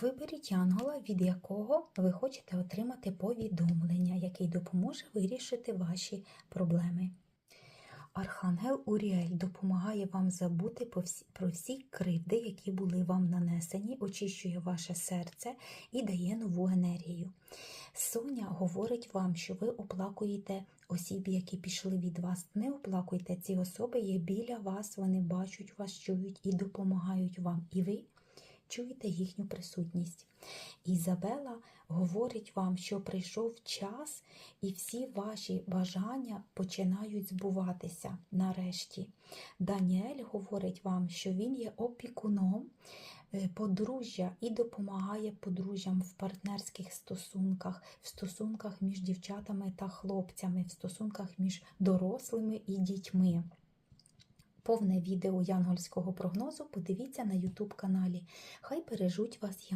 Виберіть янгола, від якого ви хочете отримати повідомлення, який допоможе вирішити ваші проблеми. Архангел Уріель допомагає вам забути про всі кривди, які були вам нанесені, очищує ваше серце і дає нову енергію. Соня говорить вам, що ви оплакуєте осіб, які пішли від вас. Не оплакуйте ці особи, є біля вас, вони бачать вас, чують і допомагають вам. І ви чуєте їхню присутність. Ізабела говорить вам, що прийшов час, і всі ваші бажання починають збуватися нарешті. Даніель говорить вам, що він є опікуном е, подружжя і допомагає подружжям в партнерських стосунках, в стосунках між дівчатами та хлопцями, в стосунках між дорослими і дітьми. Повне відео янгольського прогнозу подивіться на YouTube каналі. Хай бережуть вас